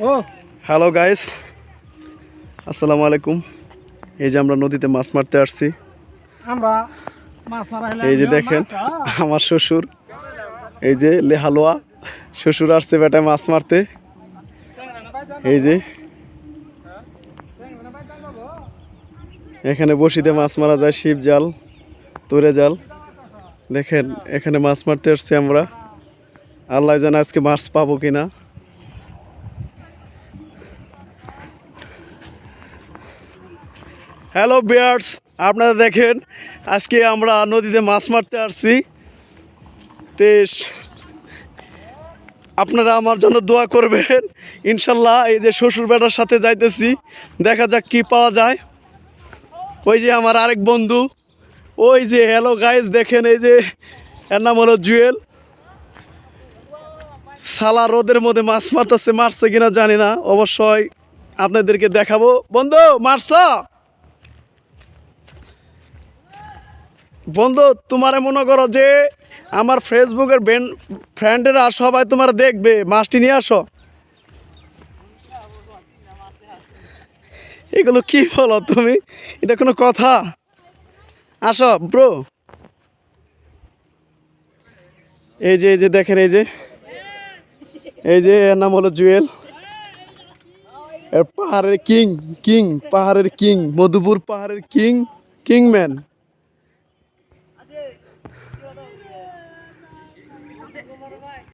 ও। Hello guys আসসালামু আলাইকুম এই যে আমরা নদীতে মাছ মারতে আসছি। আমরা এই যে দেখেন আমার শ্বশুর। এই যে লেহালোয়া শ্বশুর আসছে বেটায় মাছ মারতে। এই যে। এখানে বসিতে মাছ মারা যায় শিব জাল তোরে জাল। দেখেন এখানে মাছ মারতে আসছি আমরা। আল্লাহ জানে আজকে মাছ পাবো কিনা। হ্যালো বিয়ার্স, আপনারা দেখেন, আজকে আমরা নদীতে মাছ মারতে আসছি। তেস আপনারা আমার জন্য দোয়া করবেন। ইনশাল্লাহ এই যে শ্বশুর বেটার সাথে যাইতেছি, দেখা যাক কি পাওয়া যায়। ওই যে আমার আরেক বন্ধু, ওই যে হ্যালো গাইজ দেখেন এই যে, এর নাম হলো জুয়েল। সালা রোদের মধ্যে মাছ মারতেছে, মারছে কিনা জানি না, অবশ্যই আপনাদেরকে দেখাবো। বন্ধু, মারছ? বন্ধু, তোমারে মনে করো যে আমার ফেসবুকের বেন ফ্রেন্ডেরা সবাই তোমার দেখবে, মাছটি নিয়ে আসো। এগুলো কি বলো তুমি? এটা কোনো কথা? আসো ব্রো এই যে এই যে, দেখেন, এই যে। এই যে, এর নাম হলো জুয়েল। পাহাড়ের কিং কিং, পাহাড়ের কিং, মধুপুর পাহাড়ের কিং, কিংম্যান। ホントに止まる前。